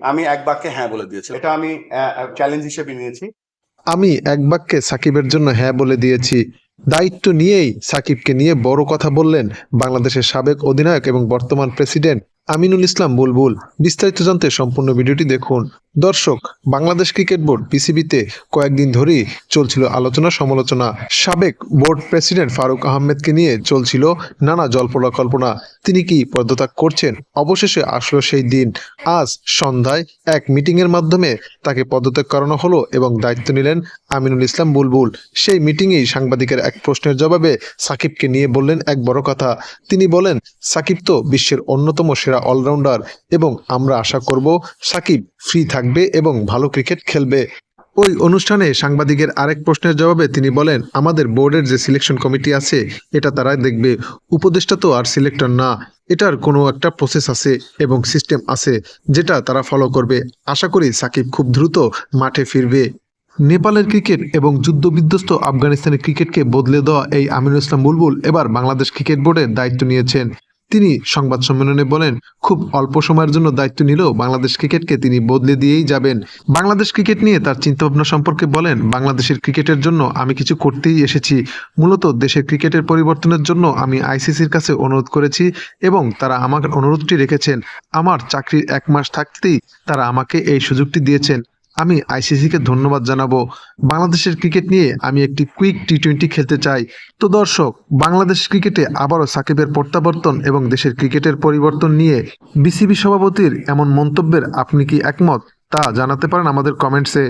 আমি এক বাক্যে হ্যাঁ বলে দিয়েছি। এটা আমি চ্যালেঞ্জ হিসেবে নিয়েছি। আমি এক বাক্যে সাকিবের জন্য হ্যাঁ বলে দিয়েছি। দায়িত্ব নিয়েই সাকিবকে নিয়ে বড় কথা বললেন বাংলাদেশের সাবেক অধিনায়ক এবং বর্তমান প্রেসিডেন্ট আমিনুল ইসলাম বুলবুল বিস্তারিত জানতে সম্পূর্ণ ভিডিওটি দেখুন। দর্শক, বাংলাদেশ ক্রিকেট বোর্ড পিসিবিতে কয়েকদিন ধরেই চলছিল আলোচনা সমালোচনা। সাবেক বোর্ড প্রেসিডেন্ট ফারুক আহমেদকে নিয়ে চলছিল নানা জল্পনা কল্পনা। তিনি কি পদত্যাগ করছেন? অবশেষে আসলো সেই দিন। আজ সন্ধ্যায় এক মিটিংয়ের মাধ্যমে তাকে পদত্যাগ করানো হলো এবং দায়িত্ব নিলেন আমিনুল ইসলাম বুলবুল সেই মিটিংয়েই সাংবাদিকের এক প্রশ্নের জবাবে সাকিবকে নিয়ে বললেন এক বড় কথা। তিনি বলেন, সাকিব তো বিশ্বের অন্যতম সেরা অলরাউন্ডার এবং আমরা আশা করব সাকিব ফ্রি থাকবে এবং ভালো ক্রিকেট খেলবে। ওই অনুষ্ঠানে সাংবাদিকের আরেক প্রশ্নের জবাবে তিনি বলেন, আমাদের বোর্ডের যে সিলেকশন কমিটি আছে, এটা তারা দেখবে। উপদেষ্টা তো আর সিলেক্টর না। এটার কোনো একটা প্রসেস আছে এবং সিস্টেম আছে যেটা তারা ফলো করবে। আশা করি সাকিব খুব দ্রুত মাঠে ফিরবে। নেপালের ক্রিকেট এবং যুদ্ধবিধ্বস্ত আফগানিস্তানের ক্রিকেটকে বদলে দেওয়া এই আমিনুল ইসলাম বুলবুল এবার বাংলাদেশ ক্রিকেট বোর্ডের দায়িত্ব নিয়েছেন। তিনি সংবাদ সম্মেলনে বলেন, খুব অল্প সময়ের জন্য দায়িত্ব নিলেও বাংলাদেশ ক্রিকেটকে তিনি বদলে দিয়েই যাবেন। বাংলাদেশ ক্রিকেট নিয়ে তার চিন্তাভাবনা সম্পর্কে বলেন, বাংলাদেশের ক্রিকেটের জন্য আমি কিছু করতেই এসেছি। মূলত দেশের ক্রিকেটের পরিবর্তনের জন্য আমি আইসিসির কাছে অনুরোধ করেছি এবং তারা আমার অনুরোধটি রেখেছেন। আমার চাকরির এক মাস থাকতেই তারা আমাকে এই সুযোগটি দিয়েছেন। আমি আইসিসিকে ধন্যবাদ জানাব। বাংলাদেশের ক্রিকেট নিয়ে আমি একটি কুইক টি টোয়েন্টি খেলতে চাই। তো দর্শক, বাংলাদেশ ক্রিকেটে আবারও সাকিবের প্রত্যাবর্তন এবং দেশের ক্রিকেটের পরিবর্তন নিয়ে বিসিবি সভাপতির এমন মন্তব্যের আপনি কি একমত তা জানাতে পারেন আমাদের কমেন্টসে।